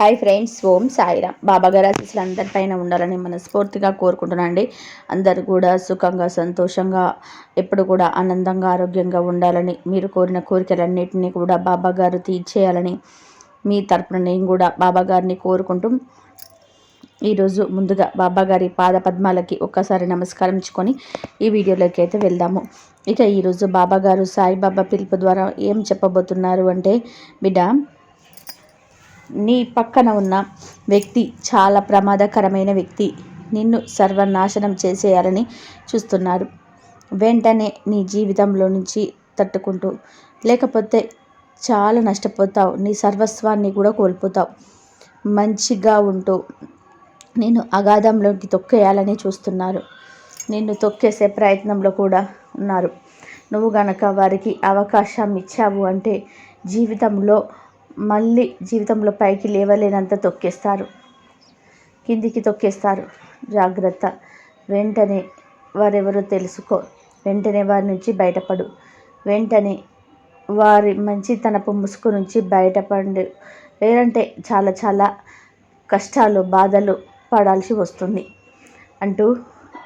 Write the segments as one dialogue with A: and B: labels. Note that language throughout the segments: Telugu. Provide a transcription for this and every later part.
A: Hi friends Om Sairam. బాబా గారి ఆశీస్సులు అందరిపైన ఉండాలని మనస్ఫూర్తిగా కోరుకుంటున్నానండి. అందరు కూడా సుఖంగా సంతోషంగా ఎప్పుడు కూడా ఆనందంగా ఆరోగ్యంగా ఉండాలని మీరు కోరిన కోరికలన్నింటినీ కూడా బాబా గారు తీర్చేయాలని మీ తరపున నేను కూడా బాబా గారిని కోరుకుంటూ ఈరోజు ముందుగా బాబా గారి పాద పద్మాలకి ఒక్కసారి నమస్కరించుకొని ఈ వీడియోలోకి అయితే వెళ్దాము. ఇక ఈరోజు బాబా గారు సాయిబాబా పిలుపు ద్వారా ఏం చెప్పబోతున్నారు అంటే బిడ్డ నీ పక్కన ఉన్న వ్యక్తి చాలా ప్రమాదకరమైన వ్యక్తి. నిన్ను సర్వనాశనం చేసేయాలని చూస్తున్నారు వెంటనే నీ జీవితంలో నుంచి తట్టుకుంటూ. లేకపోతే చాలా నష్టపోతావు. నీ సర్వస్వాన్ని కూడా కోల్పోతావు. మంచిగా ఉంటూ. నేను అగాధంలోకి తొక్కేయాలని చూస్తున్నారు. నిన్ను తొక్కేసే ప్రయత్నంలో కూడా ఉన్నారు. నువ్వు గనక వారికి అవకాశం ఇచ్చావు అంటే జీవితంలో మళ్ళీ జీవితంలో పైకి లేవలేనంత తొక్కేస్తారు. కిందికి తొక్కేస్తారు. జాగ్రత్త. వెంటనే వారెవరో తెలుసుకో. వెంటనే వారి నుంచి బయటపడు. వెంటనే వారి మంచితనపు ముసుగు నుంచి బయటపడు. లేదంటే చాలా చాలా కష్టాలు బాధలు పడాల్సి వస్తుంది. అంటూ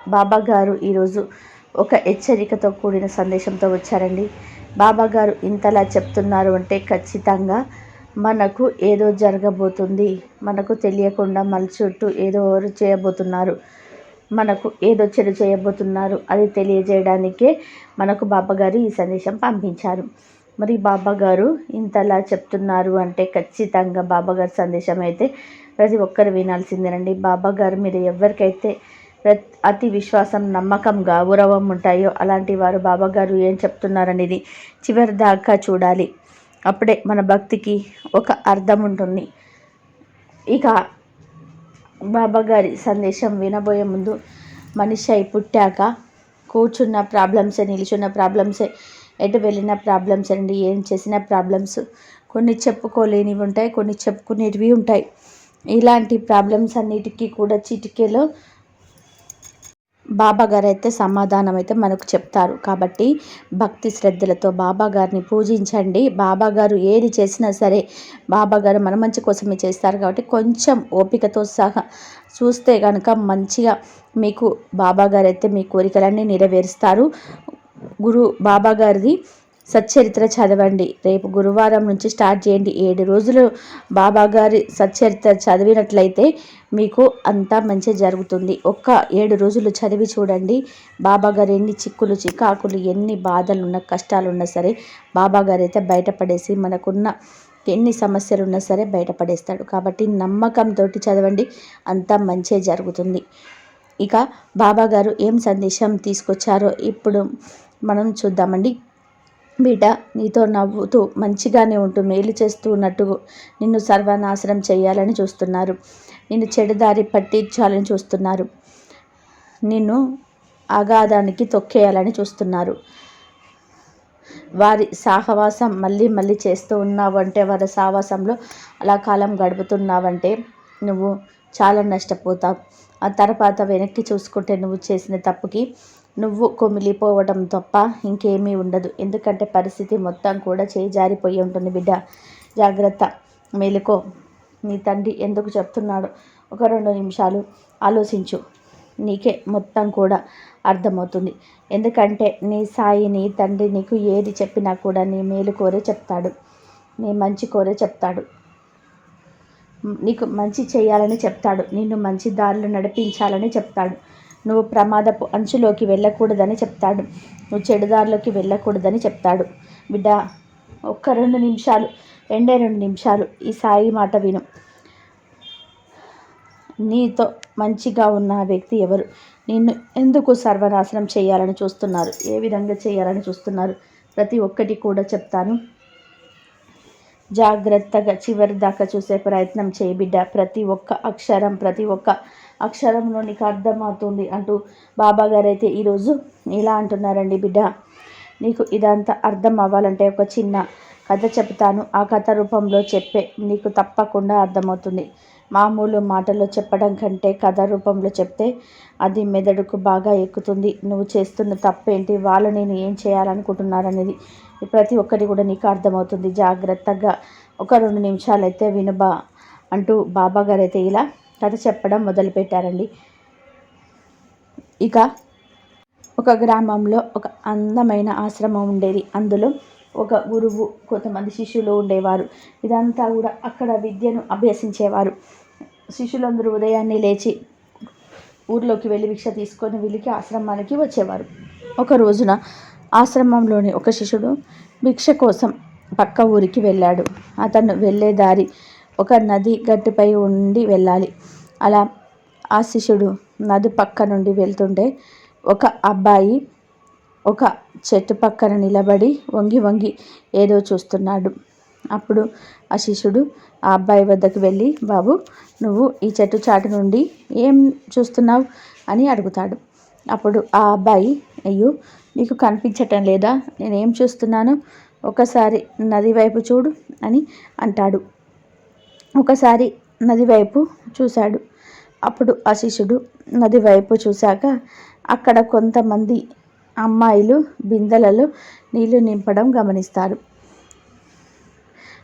A: బాబా గారు ఈరోజు ఒక హెచ్చరికతో కూడిన సందేశంతో వచ్చారండి. బాబా గారు ఇంతలా చెప్తున్నారు అంటే ఖచ్చితంగా మనకు ఏదో జరగబోతుంది. మనకు తెలియకుండా మన చుట్టూ ఏదో చేయబోతున్నారు. మనకు ఏదో చెడు చేయబోతున్నారు. అది తెలియజేయడానికే మనకు బాబాగారు ఈ సందేశం పంపించారు. మరి బాబాగారు ఇంతలా చెప్తున్నారు అంటే ఖచ్చితంగా బాబాగారి సందేశం అయితే ప్రతి ఒక్కరు వినాల్సిందేనండి. బాబాగారు మీరు ఎవరికైతే అతి విశ్వాసం నమ్మకం గౌరవం ఉంటాయో అలాంటి వారు బాబాగారు ఏం చెప్తున్నారనేది చివరి దాకా చూడాలి. అప్పుడే మన భక్తికి ఒక అర్థం ఉంటుంది. ఇక బాబా గారి సందేశం వినబోయే ముందు మనిషి అయి పుట్టాక కూర్చున్న ప్రాబ్లమ్సే నిలుచున్న ప్రాబ్లమ్సే ఎటు వెళ్ళిన ప్రాబ్లమ్స్ అండి ఏం చేసిన ప్రాబ్లమ్స్ కొన్ని చెప్పుకోలేనివి ఉంటాయి కొన్ని చెప్పుకునేటివి ఉంటాయి. ఇలాంటి ప్రాబ్లమ్స్ అన్నిటికీ కూడా చిటికెలో బాబా గారు అయితే సమాధానం అయితే మనకు చెప్తారు. కాబట్టి భక్తి శ్రద్ధలతో బాబా గారిని పూజించండి. బాబా గారు ఏది చేసినా సరే బాబా గారు మన మంచి కోసమే చేస్తారు. కాబట్టి కొంచెం ఓపికతో సహా చూస్తే కనుక మంచిగా మీకు బాబా గారు అయితే మీ కోరికలన్నీ నెరవేరుస్తారు. గురు బాబా గారిది సచ్చరిత్ర చదవండి. రేపు గురువారం నుంచి స్టార్ట్ చేయండి. ఏడు రోజులు బాబా గారి సచ్చరిత్ర చదివినట్లయితే మీకు అంతా మంచి జరుగుతుంది. ఒక్క ఏడు రోజులు చదివి చూడండి. బాబాగారు ఎన్ని చిక్కులు చికాకులు ఎన్ని బాధలు ఉన్న కష్టాలు ఉన్నా సరే బాబాగారు అయితే బయటపడేసి మనకున్న ఎన్ని సమస్యలు ఉన్నా సరే బయటపడేస్తాడు. కాబట్టి నమ్మకంతో చదవండి. అంతా మంచే జరుగుతుంది. ఇక బాబాగారు ఏం సందేశం తీసుకొచ్చారో ఇప్పుడు మనం చూద్దామండి. బిడ్డ నీతో నవ్వుతూ మంచిగానే ఉంటూ మేలు చేస్తూ ఉన్నట్టు నిన్ను సర్వనాశనం చేయాలని చూస్తున్నారు. నిన్ను చెడుదారి పట్టించాలని చూస్తున్నారు. నిన్ను అగాధానికి తొక్కేయాలని చూస్తున్నారు. వారి సాహవాసం మళ్ళీ మళ్ళీ చేస్తూ ఉన్నావంటే వారి సాహవాసంలో అలా కాలం గడుపుతున్నావంటే నువ్వు చాలా నష్టపోతావు. ఆ తర్వాత వెనక్కి చూసుకుంటే నువ్వు చేసిన తప్పుకి నువ్వు కొమిలిపోవడం తప్ప ఇంకేమీ ఉండదు. ఎందుకంటే పరిస్థితి మొత్తం కూడా చేయి జారిపోయి ఉంటుంది బిడ్డ. జాగ్రత్త. మేలుకో. నీ తండ్రి ఎందుకు చెప్తున్నాడు? ఒక రెండు నిమిషాలు ఆలోచించు. నీకే మొత్తం కూడా అర్థమవుతుంది. ఎందుకంటే నీ సాయి నీ తండ్రి నీకు ఏది చెప్పినా కూడా నీ మేలు కోరే చెప్తాడు. నీ మంచి కోరే చెప్తాడు. నీకు మంచి చేయాలని చెప్తాడు. నిన్ను మంచి దారిలో నడిపించాలని చెప్తాడు. నువ్వు ప్రమాదపు అంచులోకి వెళ్ళకూడదని చెప్తాడు. నువ్వు చెడుదారిలోకి వెళ్ళకూడదని చెప్తాడు. బిడ్డ ఒక్క రెండు నిమిషాలు రెండే రెండు నిమిషాలు ఈ సాయి మాట విను. నీతో మంచిగా ఉన్న వ్యక్తి ఎవరు? నిన్ను ఎందుకు సర్వనాశనం చేయాలని చూస్తున్నారు? ఏ విధంగా చేయాలని చూస్తున్నారు? ప్రతి ఒక్కటి కూడా చెప్తాను. జాగ్రత్తగా చివరి దాకా చూసే ప్రయత్నం చేయి బిడ్డ. ప్రతి ఒక్క అక్షరం ప్రతి ఒక్క అక్షరంలో నీకు అర్థమవుతుంది అంటూ బాబాగారు అయితే ఈరోజు ఇలా అంటున్నారండి బిడ్డ. నీకు ఇదంతా అర్థం అవ్వాలంటే ఒక చిన్న కథ చెప్తాను. ఆ కథ రూపంలో చెప్పే నీకు తప్పకుండా అర్థమవుతుంది. మామూలు మాటలో చెప్పడం కంటే కథ రూపంలో చెప్తే అది మెదడుకు బాగా ఎక్కుతుంది. నువ్వు చేస్తున్న తప్పేంటి? వాళ్ళు నేను ఏం చేయాలనుకుంటున్నారనేది ప్రతి ఒక్కటి కూడా నీకు అర్థమవుతుంది. జాగ్రత్తగా ఒక రెండు నిమిషాలు అయితే వినబా అంటూ బాబా గారు అయితే ఇలా కథ చెప్పడం మొదలుపెట్టారండి. ఇక ఒక గ్రామంలో ఒక అందమైన ఆశ్రమం ఉండేది. అందులో ఒక గురువు కొంతమంది శిష్యులు ఉండేవారు. ఇదంతా కూడా అక్కడ విద్యను అభ్యసించేవారు. శిష్యులందరూ ఉదయాన్నే లేచి ఊర్లోకి వెళ్ళి భిక్ష తీసుకొని వీళ్ళకి ఆశ్రమానికి వచ్చేవారు. ఒక రోజున ఆశ్రమంలోని ఒక శిష్యుడు భిక్ష కోసం పక్క ఊరికి వెళ్ళాడు. అతను వెళ్ళే దారి ఒక నది గట్టుపై ఉండి వెళ్ళాలి. అలా ఆ శిష్యుడు నది పక్క నుండి వెళ్తుంటే ఒక అబ్బాయి ఒక చెట్టు పక్కన నిలబడి వంగి వంగి ఏదో చూస్తున్నాడు. అప్పుడు ఆ శిష్యుడు ఆ అబ్బాయి వద్దకు వెళ్ళి బాబు నువ్వు ఈ చెట్టు చాటు నుండి ఏం చూస్తున్నావు? అని అడుగుతాడు. అప్పుడు ఆ అబ్బాయి అయ్యో నీకు కనిపించటం లేదా? నేనేం చూస్తున్నాను? ఒకసారి నది వైపు చూడు అని అంటాడు. ఒకసారి నది వైపు చూశాడు. అప్పుడు ఆ శిష్యుడు నది వైపు చూశాక అక్కడ కొంతమంది అమ్మాయిలు బిందెలలో నీళ్ళు నింపడం గమనిస్తారు.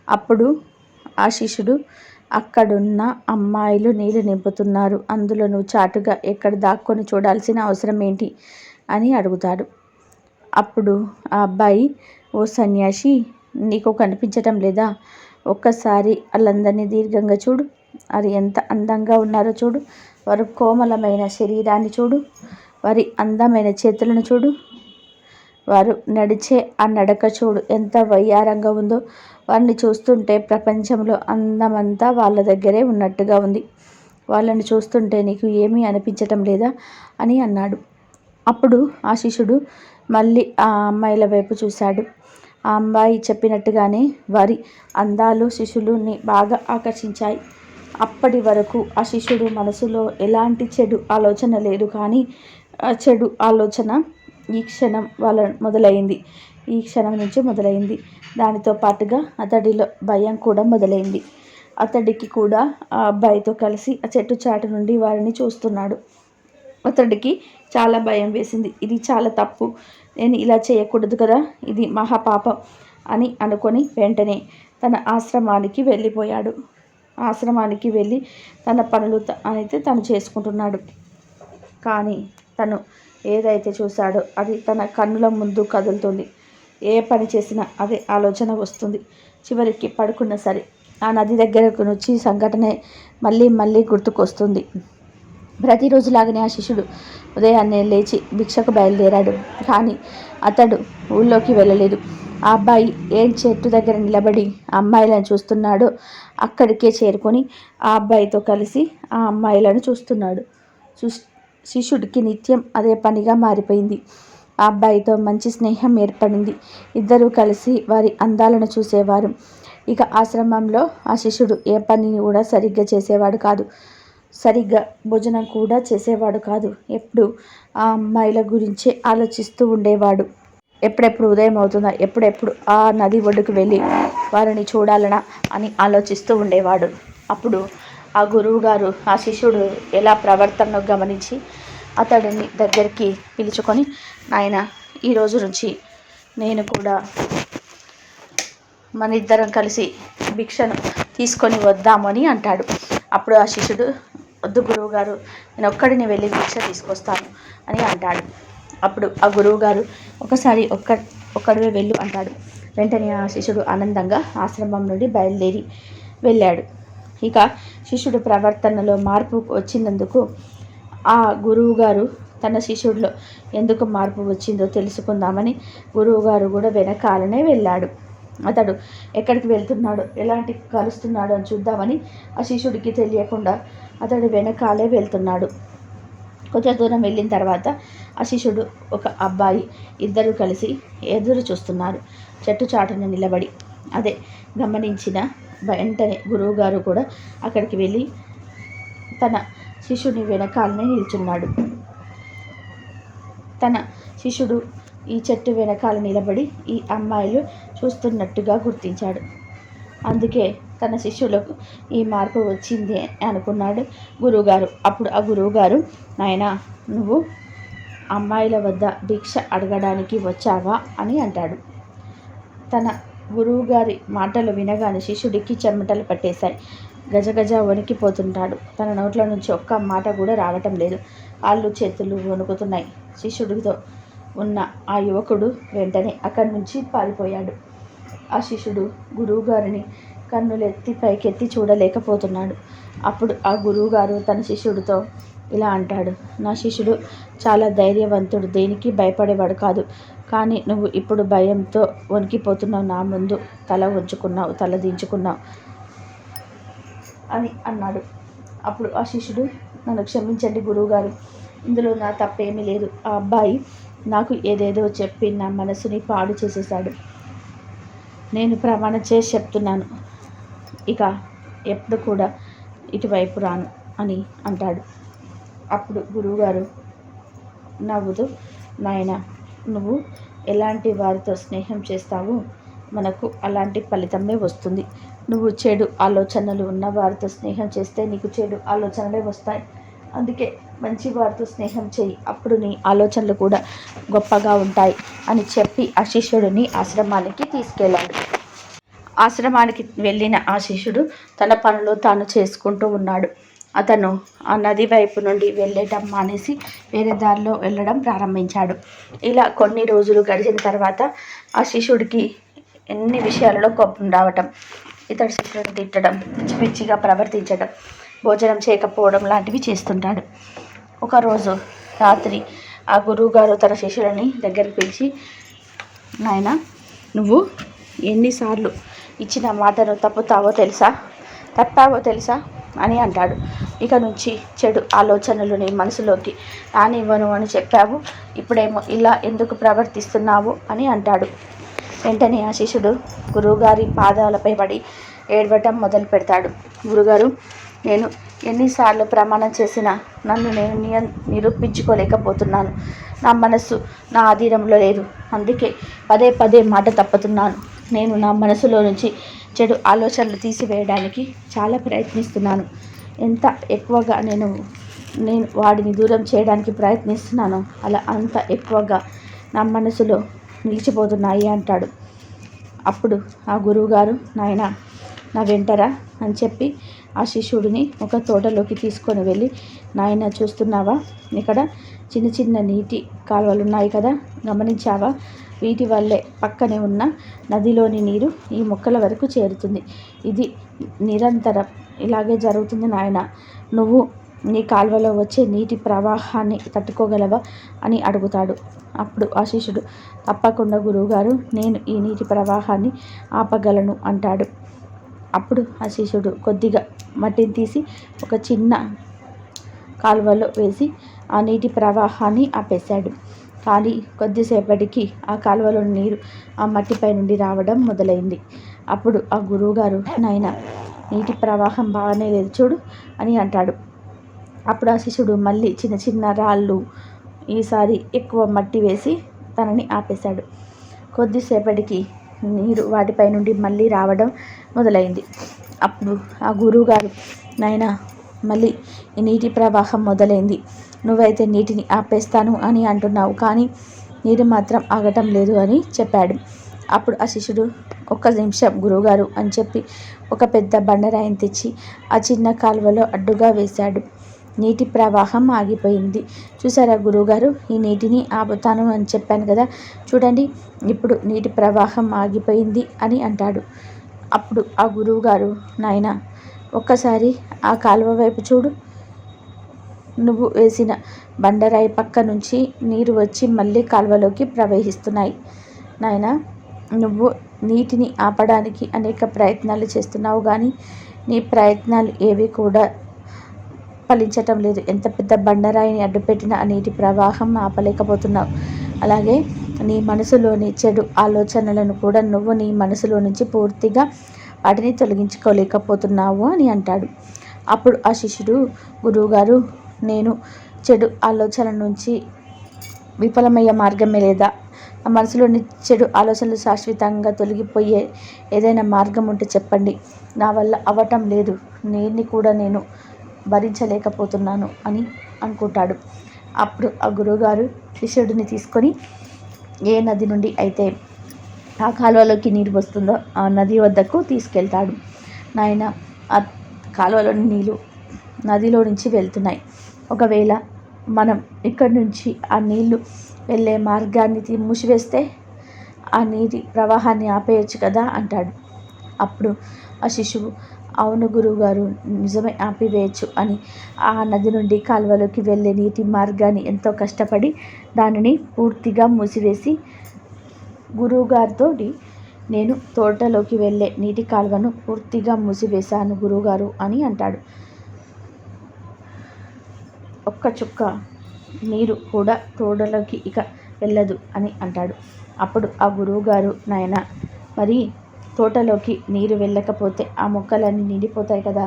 A: అప్పుడు ఆ శిష్యుడు అక్కడున్న అమ్మాయిలు నీళ్ళు నింపుతున్నారు. అందులో నువ్వు చాటుగా ఎక్కడ దాక్కొని చూడాల్సిన అవసరం ఏంటి? అని అడుగుతాడు. అప్పుడు ఆ అబ్బాయి ఓ సన్యాసి నీకు కనిపించటం లేదా? ఒక్కసారి వాళ్ళందరినీ దీర్ఘంగా చూడు. అది ఎంత అందంగా ఉన్నారో చూడు. వారు కోమలమైన శరీరాన్ని చూడు. వారి అందమైన చేతులను చూడు. వారు నడిచే ఆ నడక చూడు. ఎంత వయ్యారంగా ఉందో. వారిని చూస్తుంటే ప్రపంచంలో అందమంతా వాళ్ళ దగ్గరే ఉన్నట్టుగా ఉంది. వాళ్ళని చూస్తుంటే నీకు ఏమీ అనిపించటం లేదా? అని అన్నాడు. అప్పుడు ఆ శిష్యుడు మళ్ళీ ఆ అమ్మాయిల వైపు చూశాడు. ఆ అమ్మాయి చెప్పినట్టుగానే వారి అందాలు శిష్యులుని బాగా ఆకర్షించాయి. అప్పటి వరకు ఆ శిష్యుడు మనసులో ఎలాంటి చెడు ఆలోచన లేదు కానీ ఆ చెడు ఆలోచన ఈ క్షణం వాళ్ళ మొదలైంది. ఈ క్షణం నుంచి మొదలైంది. దానితో పాటుగా అతడిలో భయం కూడా మొదలైంది. అతడికి కూడా ఆ అబ్బాయితో కలిసి ఆ చెట్టు చాటు నుండి వారిని చూస్తున్నాడు. అతడికి చాలా భయం వేసింది. ఇది చాలా తప్పు. నేను ఇలా చేయకూడదు కదా. ఇది మహాపాపం అని అనుకొని వెంటనే తన ఆశ్రమానికి వెళ్ళిపోయాడు. ఆశ్రమానికి వెళ్ళి తన పనులు అయితే తను చేసుకుంటున్నాడు. కానీ తను ఏదైతే చూశాడో అది తన కన్నుల ముందు కదులుతుంది. ఏ పని చేసినా అదే ఆలోచన వస్తుంది. చివరికి పడుకున్న సరే. ఆ నది దగ్గరకు నుంచి సంఘటనే మళ్ళీ మళ్ళీ గుర్తుకొస్తుంది. ప్రతిరోజులాగానే ఆ శిష్యుడు ఉదయాన్నే లేచి భిక్షకు బయలుదేరాడు. కానీ అతడు ఊళ్ళోకి వెళ్ళలేదు. ఆ అబ్బాయి ఏం చెట్టు దగ్గర నిలబడి అమ్మాయిలను చూస్తున్నాడో అక్కడికే చేరుకొని ఆ అబ్బాయితో కలిసి ఆ అమ్మాయిలను చూస్తున్నాడు. శిష్యుడికి నిత్యం అదే పనిగా మారిపోయింది. ఆ అబ్బాయితో మంచి స్నేహం ఏర్పడింది. ఇద్దరూ కలిసి వారి అందాలను చూసేవారు. ఇక ఆశ్రమంలో ఆ శిష్యుడు ఏ పనిని కూడా సరిగ్గా చేసేవాడు కాదు. సరిగ్గా భోజనం కూడా చేసేవాడు కాదు. ఎప్పుడు ఆ అమ్మాయిల గురించే ఆలోచిస్తూ ఉండేవాడు. ఎప్పుడెప్పుడు ఉదయం అవుతుందా ఎప్పుడెప్పుడు ఆ నది ఒడ్డుకు వెళ్ళి వారిని చూడాలనా అని ఆలోచిస్తూ ఉండేవాడు. అప్పుడు ఆ గురువు గారు ఆ శిష్యుడు ఎలా ప్రవర్తనను గమనించి అతడిని దగ్గరికి పిలుచుకొని నాయన ఈ రోజు నుంచి నేను కూడా మన ఇద్దరం కలిసి భిక్షను తీసుకొని వద్దామని అంటాడు. అప్పుడు ఆ శిష్యుడు వద్దు గురువు గారు నేను ఒక్కడిని వెళ్ళి భిక్ష తీసుకొస్తాను అని అంటాడు. అప్పుడు ఆ గురువు గారు ఒకసారి ఒక్క ఒక్కడివే వెళ్ళు అంటాడు. వెంటనే ఆ శిష్యుడు ఆనందంగా ఆశ్రమం నుండి బయలుదేరి వెళ్ళాడు. ఇక శిష్యుడు ప్రవర్తనలో మార్పు వచ్చినందుకు ఆ గురువుగారు తన శిష్యుడిలో ఎందుకు మార్పు వచ్చిందో తెలుసుకుందామని గురువుగారు కూడా వెనకాలనే వెళ్ళాడు. అతడు ఎక్కడికి వెళ్తున్నాడు? ఎలాంటి కలుస్తున్నాడు అని చూద్దామని ఆ శిష్యుడికి తెలియకుండా అతడు వెనకాలే వెళ్తున్నాడు. కొంచెం దూరం వెళ్ళిన తర్వాత ఆ శిష్యుడు ఒక అబ్బాయి ఇద్దరు కలిసి ఎదురు చూస్తున్నారు. చెట్టు చాటున నిలబడి అదే గమనించిన వెంటనే గురువుగారు కూడా అక్కడికి వెళ్ళి తన శిష్యుని వెనకాలనే నిల్చున్నాడు. తన శిష్యుడు ఈ చెట్టు వెనకాల నిలబడి ఈ అమ్మాయిలు చూస్తున్నట్టుగా గుర్తించాడు. అందుకే తన శిష్యులకు ఈ మార్పు వచ్చింది అనుకున్నాడు గురువుగారు. అప్పుడు ఆ గురువుగారు నాయన నువ్వు అమ్మాయిల వద్ద భిక్ష అడగడానికి వచ్చావా? అని అంటాడు. తన గురువుగారి మాటలు వినగానే శిష్యుడికి చెమటలు పట్టేశాయి. గజగజ వణికిపోతుంటాడు. తన నోట్ల నుంచి ఒక్క మాట కూడా రావటం లేదు. కాళ్ళు చేతులు వణుకుతున్నాయి. శిష్యుడితో ఉన్న ఆ యువకుడు వెంటనే అక్కడి నుంచి పారిపోయాడు. ఆ శిష్యుడు గురువుగారిని కన్నులెత్తి పైకెత్తి చూడలేకపోతున్నాడు. అప్పుడు ఆ గురువుగారు తన శిష్యుడితో ఇలా అంటాడు నా శిష్యుడు చాలా ధైర్యవంతుడు దేనికి భయపడేవాడు కాదు. కానీ నువ్వు ఇప్పుడు భయంతో వణికిపోతున్నావు. నా ముందు తల ఉంచుకున్నావు తల దించుకున్నావు. అని అన్నాడు. అప్పుడు ఆ శిష్యుడు నన్ను క్షమించండి గురువుగారు. ఇందులో నా తప్పేమీ లేదు. ఆ అబ్బాయి నాకు ఏదేదో చెప్పి నా మనసుని పాడు చేసేశాడు. నేను ప్రమాణం చేసి చెప్తున్నాను. ఇక ఎప్పుడు కూడా ఇటువైపు రాను అని అంటాడు. అప్పుడు గురువుగారు నవ్వుతూ నాయన నువ్వు ఎలాంటి వారితో స్నేహం చేస్తావో మనకు అలాంటి ఫలితమే వస్తుంది. నువ్వు చెడు ఆలోచనలు ఉన్న వారితో స్నేహం చేస్తే నీకు చెడు ఆలోచనలే వస్తాయి. అందుకే మంచి వారితో స్నేహం చేయి. అప్పుడు నీ ఆలోచనలు కూడా గొప్పగా ఉంటాయి అని చెప్పి ఆ శిష్యుడిని ఆశ్రమానికి తీసుకెళ్ళాడు. ఆశ్రమానికి వెళ్ళిన ఆ శిష్యుడు తన పనులు తాను చేసుకుంటూ ఉన్నాడు. అతను ఆ నది వైపు నుండి వెళ్ళటం మానేసి వేరే దారిలో వెళ్ళడం ప్రారంభించాడు. ఇలా కొన్ని రోజులు గడిచిన తర్వాత ఆ శిష్యుడికి ఎన్ని విషయాలలో కోపం రావటం ఇతడు శిష్యులను తిట్టడం పిచ్చి పిచ్చిగా ప్రవర్తించడం భోజనం చేయకపోవడం లాంటివి చేస్తుంటాడు. ఒకరోజు రాత్రి ఆ గురువుగారు తన శిష్యులని దగ్గరికి పిలిచి నాయన నువ్వు ఎన్నిసార్లు ఇచ్చిన మాటను తప్పుతావో తెలుసా? తప్పావో తెలుసా? అని అంటాడు. ఇక నుంచి చెడు ఆలోచనలు నీ మనసులోకి రానివ్వను అని చెప్పావు. ఇప్పుడేమో ఇలా ఎందుకు ప్రవర్తిస్తున్నావు? అని అంటాడు. వెంటనే ఆ శిష్యుడు గురువుగారి పాదాలపై పడి ఏడవటం మొదలు పెడతాడు. గురుగారు నేను ఎన్నిసార్లు ప్రమాణం చేసినా నన్ను నేను నియ నిరూపించుకోలేకపోతున్నాను. నా మనస్సు నా ఆధీనంలో లేదు. అందుకే పదే పదే మాట తప్పుతున్నాను. నేను నా మనసులో నుంచి చెడు ఆలోచనలు తీసివేయడానికి చాలా ప్రయత్నిస్తున్నాను. ఎంత ఎక్కువగా నేను నేను వాడిని దూరం చేయడానికి ప్రయత్నిస్తున్నానో అలా అంత ఎక్కువగా నా మనసులో నిలిచిపోతున్నాయి అంటాడు. అప్పుడు ఆ గురువుగారు నాయన నా వెంటరా అని చెప్పి ఆ శిష్యుడిని ఒక తోటలోకి తీసుకొని వెళ్ళి నాయన చూస్తున్నావా? ఇక్కడ చిన్న చిన్న నీటి కాలువలు ఉన్నాయి కదా గమనించావా? వీటి వల్లే పక్కనే ఉన్న నదిలోని నీరు ఈ మొక్కల వరకు చేరుతుంది. ఇది నిరంతరం ఇలాగే జరుగుతుంది నాయన. నువ్వు నీ కాలువలో వచ్చే నీటి ప్రవాహాన్ని తట్టుకోగలవా? అని అడుగుతాడు. అప్పుడు ఆ శిష్యుడు తప్పకుండా గురువుగారు నేను ఈ నీటి ప్రవాహాన్ని ఆపగలను అంటాడు. అప్పుడు ఆ శిష్యుడు కొద్దిగా మట్టిని తీసి ఒక చిన్న కాలువలో వేసి ఆ నీటి ప్రవాహాన్ని ఆపేశాడు. కానీ కొద్దిసేపటికి ఆ కాలువలో నీరు ఆ మట్టిపై నుండి రావడం మొదలైంది. అప్పుడు ఆ గురువుగారు నాయన నీటి ప్రవాహం బాగానే లేదు చూడు అని అంటాడు. అప్పుడు ఆ శిష్యుడు మళ్ళీ చిన్న చిన్న రాళ్ళు ఈసారి ఎక్కువ మట్టి వేసి తనని ఆపేశాడు. కొద్దిసేపటికి నీరు వాటిపై నుండి మళ్ళీ రావడం మొదలైంది. అప్పుడు ఆ గురువుగారు నాయన మళ్ళీ ఈ నీటి ప్రవాహం మొదలైంది. నువ్వైతే నీటిని ఆపేస్తాను అని అంటున్నావు కానీ నీరు మాత్రం ఆగటం లేదు అని చెప్పాడు. అప్పుడు ఆ శిష్యుడు ఒక్క నిమిషం గురువుగారు అని చెప్పి ఒక పెద్ద బండరాయిని తెచ్చి ఆ చిన్న కాలువలో అడ్డుగా వేశాడు. నీటి ప్రవాహం ఆగిపోయింది. చూసారా గురువుగారు? ఈ నీటిని ఆపుతాను అని చెప్పాను కదా. చూడండి ఇప్పుడు నీటి ప్రవాహం ఆగిపోయింది అని అంటాడు. అప్పుడు ఆ గురువుగారు నాయన ఒక్కసారి ఆ కాలువ వైపు చూడు. నువ్వు వేసిన బండరాయి పక్క నుంచి నీరు వచ్చి మళ్ళీ కాలువలోకి ప్రవహిస్తున్నాయి. నాయన నువ్వు నీటిని ఆపడానికి అనేక ప్రయత్నాలు చేస్తున్నావు కానీ నీ ప్రయత్నాలు ఏవి కూడా ఫలించటం లేదు. ఎంత పెద్ద బండరాయిని అడ్డుపెట్టిన ఆ నీటి ప్రవాహం ఆపలేకపోతున్నావు. అలాగే నీ మనసులోని చెడు ఆలోచనలను కూడా నువ్వు నీ మనసులో నుంచి పూర్తిగా వాటిని తొలగించుకోలేకపోతున్నావు అని అంటాడు. అప్పుడు ఆ శిష్యుడు గురువుగారు నేను చెడు ఆలోచన నుంచి విఫలమయ్యే మార్గమే లేదా? నా మనసులోని చెడు ఆలోచనలు శాశ్వతంగా తొలగిపోయే ఏదైనా మార్గం ఉంటే చెప్పండి. నా వల్ల అవ్వటం లేదు. నేను కూడా నేను భరించలేకపోతున్నాను అని అనుకుంటాడు. అప్పుడు ఆ గురువుగారు శిష్యుడిని తీసుకొని ఏ నది నుండి అయితే ఆ కాలువలోకి నీరు వస్తుందో ఆ నది వద్దకు తీసుకెళ్తాడు. నాయన ఆ కాలువలోని నీళ్ళు నదిలో నుంచి వెళ్తున్నాయి. ఒకవేళ మనం ఇక్కడి నుంచి ఆ నీళ్ళు వెళ్ళే మార్గాన్ని మూసివేస్తే ఆ నీటి ప్రవాహాన్ని ఆపేయచ్చు కదా అంటాడు. అప్పుడు ఆ శిశువు అవును గురువుగారు నిజమే ఆపివేయచ్చు అని. ఆ నది నుండి కాలువలోకి వెళ్ళే నీటి మార్గాన్ని ఎంతో కష్టపడి దానిని పూర్తిగా మూసివేసి గురువుగారితో నేను తోటలోకి వెళ్ళే నీటి కాలువను పూర్తిగా మూసివేశాను గురువుగారు అని అంటాడు. ఒక్క చుక్క నీరు కూడా తోటలోకి ఇక వెళ్ళదు అని అంటాడు. అప్పుడు ఆ గురువుగారు నాయన మరి తోటలోకి నీరు వెళ్ళకపోతే ఆ మొక్కలన్నీ నిండిపోతాయి కదా.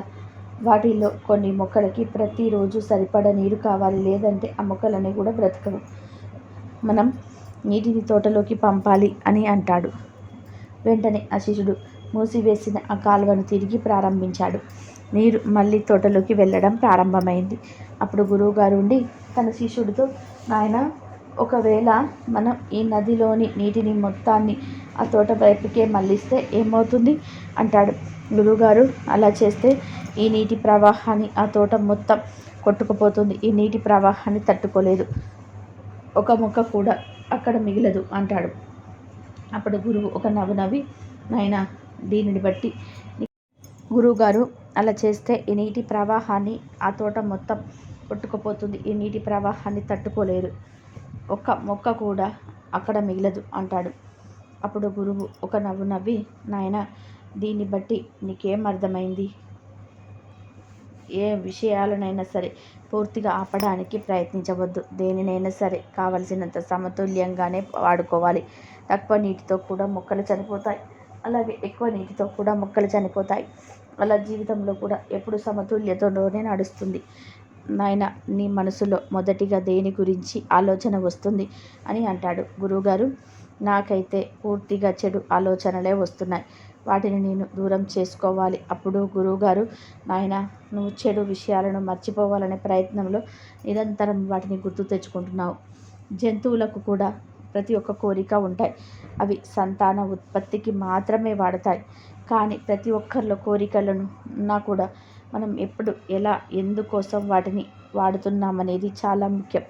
A: వాటిలో కొన్ని మొక్కలకి ప్రతిరోజు సరిపడా నీరు కావాలి లేదంటే ఆ మొక్కలన్నీ కూడా బ్రతకవు. మనం నీటిని తోటలోకి పంపాలి అని అంటాడు. వెంటనే ఆ శిష్యుడు మూసివేసిన ఆ కాలువను తిరిగి ప్రారంభించాడు. నీరు మళ్ళీ తోటలోకి వెళ్ళడం ప్రారంభమైంది. అప్పుడు గురువుగారు ఉండి తన శిష్యుడితో నాయన ఒకవేళ మనం ఈ నదిలోని నీటిని మొత్తాన్ని ఆ తోట వైపుకే మళ్ళిస్తే ఏమవుతుంది? అంటాడు గురువుగారు. అలా చేస్తే ఈ నీటి ప్రవాహాన్ని ఆ తోట మొత్తం కొట్టుకుపోతుంది. ఈ నీటి ప్రవాహాన్ని తట్టుకోలేదు. ఒక మొక్క కూడా అక్కడ మిగలదు అంటాడు. అప్పుడు గురువు ఒక నవ్వు నవ్వి నాయన దీనిని బట్టి గురువుగారు అలా చేస్తే ఈ నీటి ప్రవాహాన్ని ఆ తోట మొత్తం కొట్టుకుపోతుంది. ఈ నీటి ప్రవాహాన్ని తట్టుకోలేరు ఒక్క మొక్క కూడా అక్కడ మిగలదు అంటాడు అప్పుడు గురువు ఒక నవ్వు నవ్వి నాయన దీన్ని బట్టి నీకేం అర్థమైంది? ఏ విషయాలనైనా సరే పూర్తిగా ఆపడానికి ప్రయత్నించవద్దు. దేనినైనా సరే కావలసినంత సమతుల్యంగానే వాడుకోవాలి. తక్కువ నీటితో కూడా మొక్కలు చనిపోతాయి. అలాగే ఎక్కువ నీటితో కూడా మొక్కలు చనిపోతాయి. అలా జీవితంలో కూడా ఎప్పుడు సమతుల్యతలోనే నడుస్తుంది. నాయన నీ మనసులో మొదటిగా దేని గురించి ఆలోచన వస్తుంది? అని అంటాడు గురువుగారు. నాకైతే పూర్తిగా చెడు ఆలోచనలే వస్తున్నాయి. వాటిని నేను దూరం చేసుకోవాలి. అప్పుడు గురువుగారు నాయన నువ్వు చెడు విషయాలను మర్చిపోవాలనే ప్రయత్నంలో నిరంతరం వాటిని గుర్తు తెచ్చుకుంటున్నావు. జంతువులకు కూడా ప్రతి ఒక్క కోరిక ఉంటాయి. అవి సంతాన ఉత్పత్తికి మాత్రమే వాడతాయి. కానీ ప్రతి ఒక్కరిలో కోరికలను ఉన్నా కూడా మనం ఎప్పుడు ఎలా ఎందుకోసం వాటిని వాడుతున్నామనేది చాలా ముఖ్యం.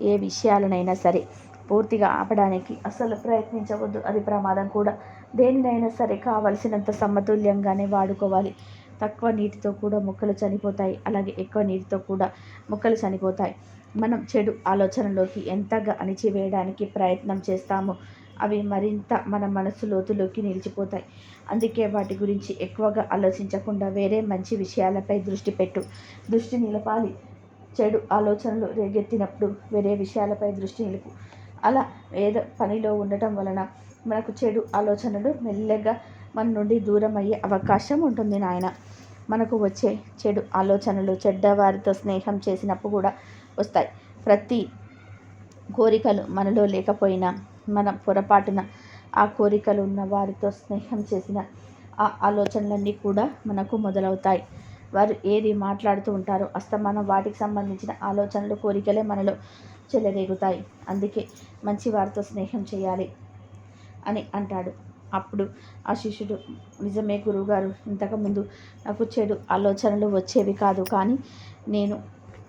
A: ఏ విషయాలనైనా సరే. పూర్తిగా ఆపడానికి అసలు ప్రయత్నించవద్దు. అది ప్రమాదం కూడా. దేనినైనా సరే కావలసినంత సమతుల్యంగానే వాడుకోవాలి. తక్కువ నీటితో కూడా మొక్కలు చనిపోతాయి. అలాగే ఎక్కువ నీటితో కూడా మొక్కలు చనిపోతాయి. మనం చెడు ఆలోచనలోకి ఎంతగా అణిచివేయడానికి ప్రయత్నం చేస్తామో అవి మరింత మన మనసు లోతులోకి నిలిచిపోతాయి. అందుకే వాటి గురించి ఎక్కువగా ఆలోచించకుండా వేరే మంచి విషయాలపై దృష్టి పెట్టు. దృష్టి నిలపాలి. చెడు ఆలోచనలు రేగెత్తినప్పుడు వేరే విషయాలపై దృష్టి నిలుపు. అలా ఏదో పనిలో ఉండటం వలన మనకు చెడు ఆలోచనలు మెల్లగా మన నుండి దూరం అయ్యే అవకాశం ఉంటుంది నాయన. మనకు వచ్చే చెడు ఆలోచనలు చెడ్డవారితో స్నేహం చేసినప్పుడు కూడా వస్తాయి. ప్రతి కోరికలు మనలో లేకపోయినా మనం పొరపాటున ఆ కోరికలు ఉన్న వారితో స్నేహం చేసిన ఆ ఆలోచనలన్నీ కూడా మనకు మొదలవుతాయి. వారు ఏది మాట్లాడుతూ ఉంటారో అస్తమానం వాటికి సంబంధించిన ఆలోచనలు కోరికలే మనలో చెలరేగుతాయి. అందుకే మంచి వారితో స్నేహం చేయాలి అని అంటాడు. అప్పుడు ఆ శిష్యుడు నిజమే గురువుగారు ఇంతకుముందు నాకు చెడు ఆలోచనలు వచ్చేవి కాదు కానీ నేను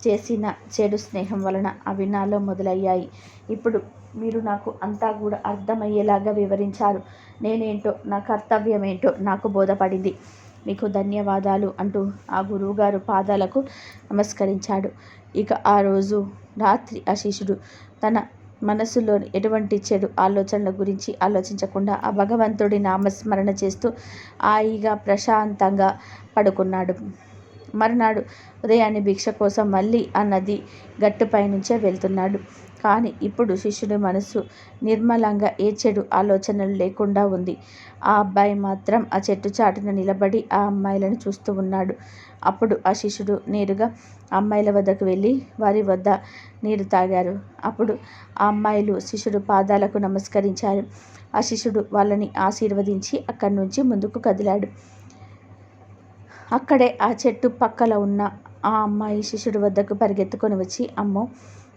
A: చేసిన చెడు స్నేహం వలన అవి నాలో మొదలయ్యాయి. ఇప్పుడు మీరు నాకు అంతా కూడా అర్థమయ్యేలాగా వివరించారు. నేనేంటో నా కర్తవ్యం ఏంటో నాకు బోధపడింది. మీకు ధన్యవాదాలు అంటూ ఆ గురువుగారు పాదాలకు నమస్కరించాడు. ఇక ఆ రోజు రాత్రి ఆ శిష్యుడు తన మనసులోని ఎటువంటి చెడు ఆలోచనల గురించి ఆలోచించకుండా ఆ భగవంతుడి నామస్మరణ చేస్తూ హాయిగా ప్రశాంతంగా పడుకున్నాడు. మరునాడు ఉదయాన్నే భిక్ష కోసం మళ్ళీ ఆ నది గట్టుపై నుంచే వెళ్తున్నాడు. కానీ ఇప్పుడు శిష్యుడి మనసు నిర్మలంగా ఏ చెడు ఆలోచనలు లేకుండా ఉంది. ఆ అబ్బాయి మాత్రం ఆ చెట్టు చాటున నిలబడి ఆ అమ్మాయిలను చూస్తూ ఉన్నాడు. అప్పుడు ఆ శిష్యుడు నేరుగా అమ్మాయిల వద్దకు వెళ్ళి వారి వద్ద నీరు తాగారు అప్పుడు ఆ అమ్మాయిలు శిష్యుడు పాదాలకు నమస్కరించారు. ఆ శిష్యుడు వాళ్ళని ఆశీర్వదించి అక్కడి నుంచి ముందుకు కదిలాడు. అక్కడే ఆ చెట్టు పక్కల ఉన్న ఆ అమ్మాయి శిష్యుడి వద్దకు పరిగెత్తుకొని వచ్చి అమ్మో!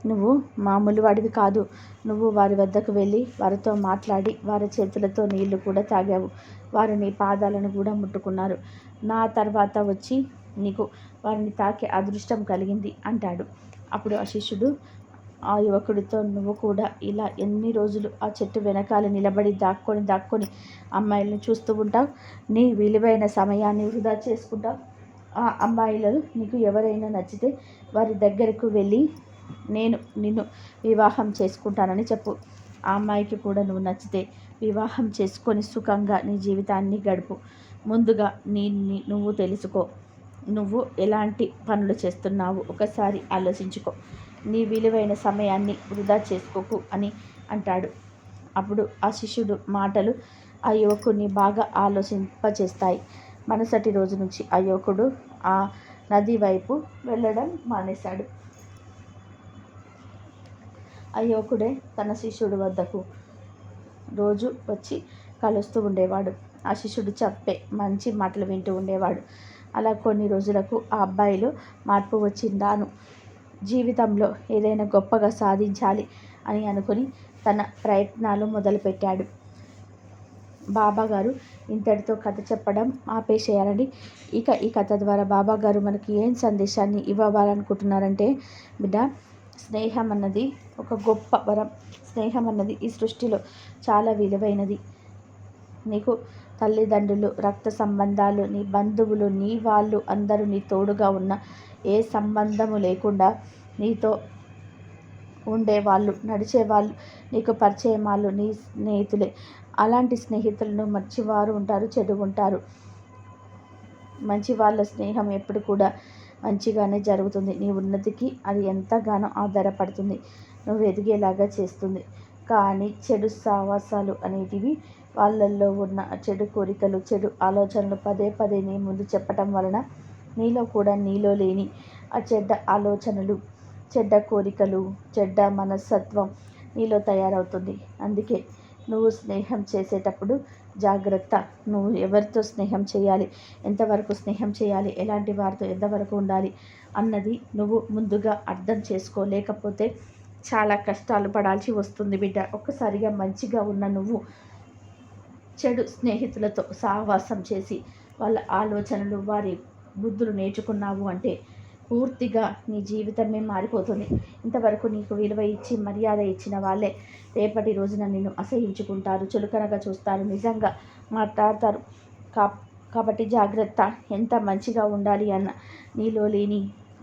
A: నువ్వు మామూలు వాడివి కాదు. నువ్వు వారి వద్దకు వెళ్ళి వారితో మాట్లాడి వారి చేతులతో నీళ్ళు కూడా తాగావు. వారు నీ పాదాలను కూడా ముట్టుకున్నారు. నా తర్వాత వచ్చి నీకు వారిని తాకే అదృష్టం కలిగింది అంటాడు. అప్పుడు ఆ శిష్యుడు ఆ యువకుడితో నువ్వు కూడా ఇలా ఎన్ని రోజులు ఆ చెట్టు వెనకాల నిలబడి దాక్కొని దాక్కొని అమ్మాయిలను చూస్తూ ఉంటావు? నీ విలువైన సమయాన్ని వృధా చేసుకుంటావు? ఆ అమ్మాయిలను నీకు ఎవరైనా నచ్చితే వారి దగ్గరకు వెళ్ళి నేను నిన్ను వివాహం చేసుకుంటానని చెప్పు. ఆ అమ్మాయికి కూడా నువ్వు నచ్చితే వివాహం చేసుకొని సుఖంగా నీ జీవితాన్ని గడుపు. ముందుగా నీ నువ్వు తెలుసుకో. నువ్వు ఎలాంటి పనులు చేస్తున్నావు ఒకసారి ఆలోచించుకో. నీ విలువైన సమయాన్ని వృధా చేసుకోకు అని అంటాడు. అప్పుడు ఆ శిష్యుడు మాటలు ఆ యువకుడిని బాగా ఆలోచింపచేస్తాయి. మరుసటి రోజు నుంచి ఆ యువకుడు ఆ నది వైపు వెళ్ళడం మానేశాడు. ఆ యువకుడే తన శిష్యుడి వద్దకు రోజు వచ్చి కలుస్తూ ఉండేవాడు. ఆ శిష్యుడు చెప్పే మంచి మాటలు వింటూ ఉండేవాడు. అలా కొన్ని రోజులకు ఆ అబ్బాయిలో మార్పు వచ్చిందాను. జీవితంలో ఏదైనా గొప్పగా సాధించాలి అని అనుకుని తన ప్రయత్నాలు మొదలుపెట్టాడు. బాబా గారు ఇంతటితో కథ చెప్పడం ఆపేసేయాలని ఇక ఈ కథ ద్వారా బాబా గారు మనకి ఏం సందేశాన్ని ఇవ్వాలనుకుంటున్నారంటే బిడ్డ స్నేహం అన్నది ఒక గొప్ప వరం. స్నేహం అన్నది ఈ సృష్టిలో చాలా విలువైనది. నీకు తల్లిదండ్రులు రక్త సంబంధాలు నీ బంధువులు నీ వాళ్ళు అందరూ నీ తోడుగా ఉన్న ఏ సంబంధము లేకుండా నీతో ఉండేవాళ్ళు నడిచేవాళ్ళు నీకు పరిచయం వాళ్ళు నీ స్నేహితులే. అలాంటి స్నేహితులను మంచివారు ఉంటారు చెడు ఉంటారు. మంచి వాళ్ళ స్నేహం ఎప్పుడు కూడా మంచిగానే జరుగుతుంది. నీ ఉన్నతికి అది ఎంతగానో ఆధారపడుతుంది. నువ్వు ఎదిగేలాగా చేస్తుంది. కానీ చెడు సావాసాలు అనేటివి వాళ్ళల్లో ఉన్న చెడు కోరికలు చెడు ఆలోచనలు పదే పదే నీ ముందు చెప్పటం వలన నీలో కూడా నీలో లేని ఆ చెడ్డ ఆలోచనలు చెడ్డ కోరికలు చెడ్డ మనస్తత్వం నీలో తయారవుతుంది. అందుకే నువ్వు స్నేహం చేసేటప్పుడు జాగ్రత్త. నువ్వు ఎవరితో స్నేహం చేయాలి? ఎంతవరకు స్నేహం చేయాలి? ఎలాంటి వారితో ఎంతవరకు ఉండాలి? అన్నది నువ్వు ముందుగా అర్థం చేసుకోలేకపోతే చాలా కష్టాలు పడాల్సి వస్తుంది బిడ్డ. ఒక్కసారిగా మంచిగా ఉన్న నువ్వు చెడు స్నేహితులతో సహవాసం చేసి వాళ్ళ ఆలోచనలు వారి బుద్ధులు నేర్చుకున్నావు అంటే పూర్తిగా నీ జీవితమే మారిపోతుంది. ఇంతవరకు నీకు విలువ ఇచ్చి మర్యాద ఇచ్చిన వాళ్ళే రేపటి రోజున నిన్ను అసహించుకుంటారు చులకనగా చూస్తారు నిజంగా మాట్లాడతారు. కా కాబట్టి జాగ్రత్త. ఎంత మంచిగా ఉండాలి అన్న నీలో లేని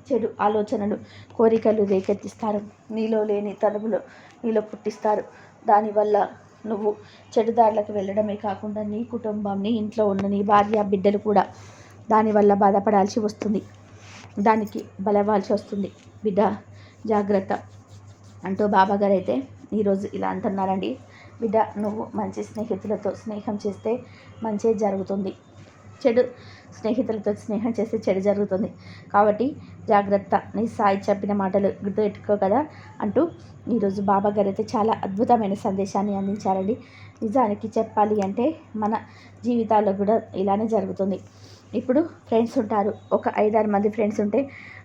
A: చెడు ఆలోచనలు కోరికలు రేకెత్తిస్తారు. నీలో లేని తలుపులు నీలో పుట్టిస్తారు. దానివల్ల నువ్వు చెడుదారులకు వెళ్ళడమే కాకుండా నీ కుటుంబం నీ ఇంట్లో ఉన్న నీ భార్య బిడ్డలు కూడా దానివల్ల బాధపడాల్సి వస్తుంది. దానికి బలవాల్సి వస్తుంది. బిడ్డ జాగ్రత్త. అంటూ బాబాగారు అయితే ఈరోజు ఇలా అంటున్నారండి. బిడ్డ నువ్వు మంచి స్నేహితులతో స్నేహం చేస్తే మంచి జరుగుతుంది. చెడు స్నేహితులతో స్నేహం చేస్తే చెడు జరుగుతుంది. కాబట్టి జాగ్రత్త నీ సాయి చెప్పిన మాటలు గుర్తుపెట్టుకో కదా అంటూ ఈరోజు బాబా గారు అయితే చాలా అద్భుతమైన సందేశాన్ని అందించారండి. నిజానికి చెప్పాలి అంటే మన జీవితాల్లో కూడా ఇలానే జరుగుతుంది. ఇప్పుడు ఫ్రెండ్స్ ఉంటారు. ఒక ఐదారు మంది ఫ్రెండ్స్ ఉంటే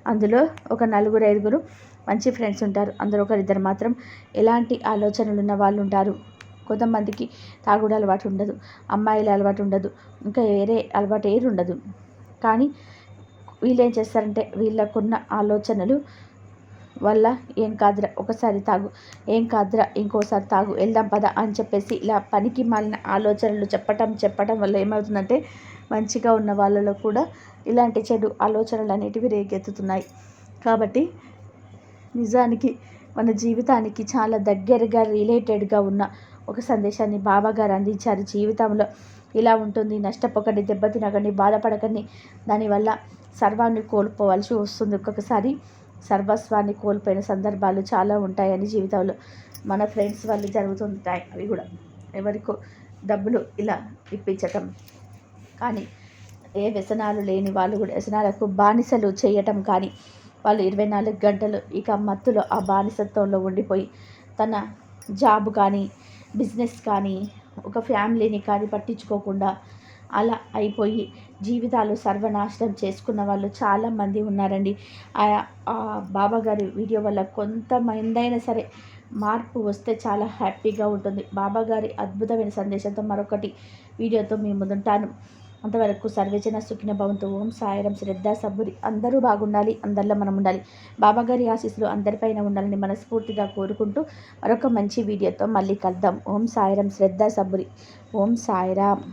A: అందులో ఒక నలుగురు ఐదుగురు మంచి ఫ్రెండ్స్ ఉంటారు. అందులో ఒకరిద్దరు మాత్రం ఎలాంటి ఆలోచనలు ఉన్న వాళ్ళు ఉంటారు. కొంతమందికి తాగుడు అలవాటు ఉండదు అమ్మాయిల అలవాటు ఉండదు ఇంకా వేరే అలవాటు ఏది ఉండదు. కానీ వీళ్ళు ఏం చేస్తారంటే వీళ్ళకున్న ఆలోచనలు వల్ల ఏం కాదురా ఒకసారి తాగు ఏం కాదురా ఇంకోసారి తాగు వెళ్దాం పద అని చెప్పేసి ఇలా పనికి మాలిన ఆలోచనలు చెప్పటం చెప్పటం వల్ల ఏమవుతుందంటే మంచిగా ఉన్న వాళ్ళలో కూడా ఇలాంటి చెడు ఆలోచనలు అనేటివి రేకెత్తుతున్నాయి. కాబట్టి నిజానికి మన జీవితానికి చాలా దగ్గరగా రిలేటెడ్గా ఉన్న ఒక సందేశాన్ని బాబాగారు అందించారు. జీవితంలో ఇలా ఉంటుంది నష్టపోకండి దెబ్బతినకండి బాధపడకండి. దానివల్ల సర్వాన్ని కోల్పోవాల్సి వస్తుంది. ఒక్కొక్కసారి సర్వస్వాన్ని కోల్పోయిన సందర్భాలు చాలా ఉంటాయని జీవితంలో మన ఫ్రెండ్స్ వాళ్ళు జరుగుతుంటాయి. అవి కూడా ఎవరికో డబ్బులు ఇలా ఇప్పించటం. కానీ ఏ వ్యసనాలు లేని వాళ్ళు కూడా వ్యసనాలకు బానిసలు చేయటం కానీ వాళ్ళు ఇరవై నాలుగు గంటలు ఇక మత్తులో ఆ బానిసత్వంలో ఉండిపోయి తన జాబ్ కానీ బిజినెస్ కానీ ఒక ఫ్యామిలీని కానీ పట్టించుకోకుండా అలా అయిపోయి జీవితాలు సర్వనాశనం చేసుకున్న వాళ్ళు చాలామంది ఉన్నారండి. ఆ బాబా గారి వీడియో వల్ల కొంతమందైనా సరే మార్పు వస్తే చాలా హ్యాపీగా ఉంటుంది. బాబా గారి అద్భుతమైన సందేశంతో మరొకటి వీడియోతో మీ ముందుంటాను. అంతవరకు సర్వజన సుఖిన భవంతు. ఓం సాయిరం శ్రద్ధ సబ్బురి అందరూ బాగుండాలి అందరిలో మనం ఉండాలి. బాబాగారి ఆశీస్సులు అందరిపైన ఉండాలని మనస్ఫూర్తిగా కోరుకుంటూ మరొక మంచి వీడియోతో మళ్ళీ కలుద్దాం. ఓం సాయిరం శ్రద్ధ సబ్బురి ఓం సాయిరామ్